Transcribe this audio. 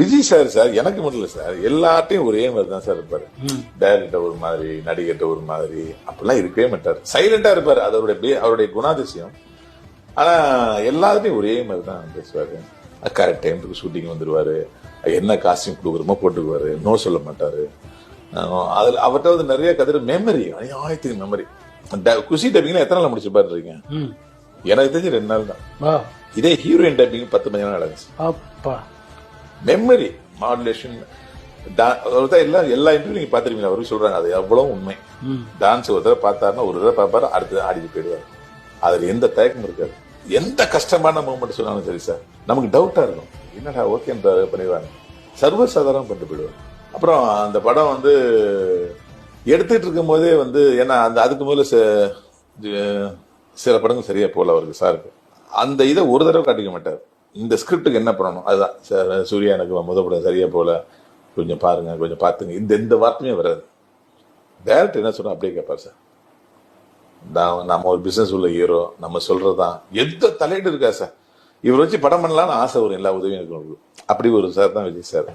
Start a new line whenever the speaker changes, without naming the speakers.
Vijay sir sir எனக்கு மட்டும் இல்லை சார். எல்லார்ட்டையும் ஒரே மாதிரி தான் சார் இருப்பாரு. டைரக்டர் ஒரு மாதிரி நடிகர்கிட்ட ஒரு மாதிரி அப்படிலாம் இருக்கவே மாட்டார். சைலண்டா இருப்பாரு. அது அவருடைய குணாதிசயம். ஆனா எல்லாத்தையும் ஒரே மாதிரி தான் பேசுவாரு கரெக்ட் டைமுக்கு ஷூட்டிங் வந்துருவாரு. என்ன காஸ்டியூம் கொடுக்குறோமோ போட்டுக்குவாரு. நோ சொல்ல மாட்டாரு. அதுல அவர்கிட்ட வந்து நிறைய கதை மெமரி ஆயிரத்துக்கு மெமரி குஷி டப்பிங்ல எத்தனை நாள் முடிச்சு பாருறீங்க?
ம்.
எனக்கு தெரிஞ்சு ரெண்டு நாள் தான் இதே ஹீரோயின் டப்பிங் பத்து மணி நேரம் நடந்துச்சு.
அப்பா.
மெமரி மாடுலேஷன் எல்லா எல்லா இன்டர்வியூ நீங்க பாத்துருக்கீங்க அவரும் சொல்றாங்க அது எவ்வளவு உண்மை. டான்ஸ் ஒரு தடவை பார்த்தாருன்னா ஒரு தடவை பார்ப்பாரு அடுத்து ஆடிட்டு போயிடுவார். அதுல எந்த தயக்கமும் இருக்காது. எந்த கஷ்டமான மூமெண்ட் சொன்னாலும் சரி சார் நமக்கு டவுட்டா இருக்கும். என்னடா ஓகேன்றாரு பண்ணிடுவாங்க சர்வசாதாரணம் பண்ணிட்டு போயிடுவார். அப்புறம் அந்த படம் வந்து எடுத்துட்டு இருக்கும் போதே வந்து ஏன்னா அந்த அதுக்கு முதல்ல சில படங்கள் சரியா போல அவருக்கு சாருக்கு அந்த இதை ஒரு தடவை காட்டிக்க மாட்டார். இந்த ஸ்கிரிப்டுக்கு என்ன பண்ணணும்? அதுதான். சார் சூர்யா எனக்கு முத படம் சரியா போல கொஞ்சம் பாருங்கள் கொஞ்சம் பார்த்துங்க. இந்த எந்த வார்த்தையுமே வராது. டேரக்டர் என்ன சொன்னா அப்படியே கேட்பார் சார். நான் நம்ம ஒரு பிஸ்னஸ் உள்ள ஹீரோ நம்ம சொல்கிறது தான் எந்த தலையீடு இருக்கா சார்? இவர் வச்சு படம் பண்ணலான்னு ஆசை வரும். எல்லா உதவியும் இருக்கும் அப்படி ஒரு சார். தான் விஜய் சார்.